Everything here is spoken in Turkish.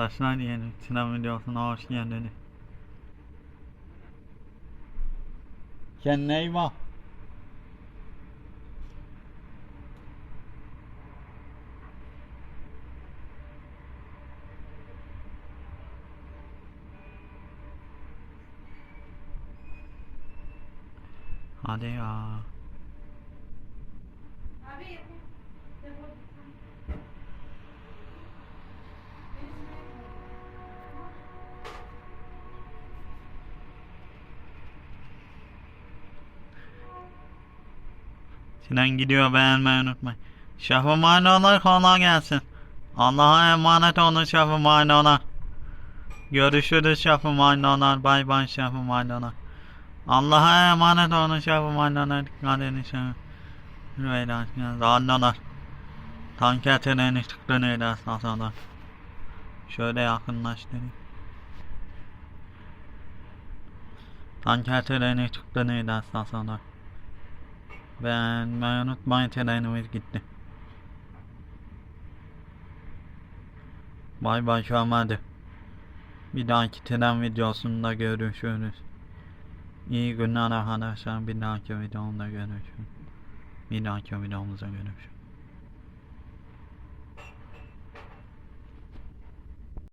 Arkadaşlar yeni sinema videosuna hoş geldiniz. Kendine iyi bak. Hadi ya. Sinan gidiyor beğenmeyi unutmayın. Şafı maynolar kolay gelsin. Allah'a emanet olun şafı maynolar. Görüşürüz şafı maynolar. Bay bay şafı maynolar. Allah'a emanet olun şafı maynolar. Dikkat edin şafı. Rüveyla anneler. Tanker treni neydi esasında. Şöyle yakınlaştırayım. Tanker treni çıktı neydi esasında. Beğenmeyi unutmayın trenimiz gitti. Bay bay şu an hadi. Bir dahaki tren videosunda görüşürüz. İyi günler arkadaşlar. Bir dahaki videomda görüşürüz. Bir dahaki videomuzda görüşürüz.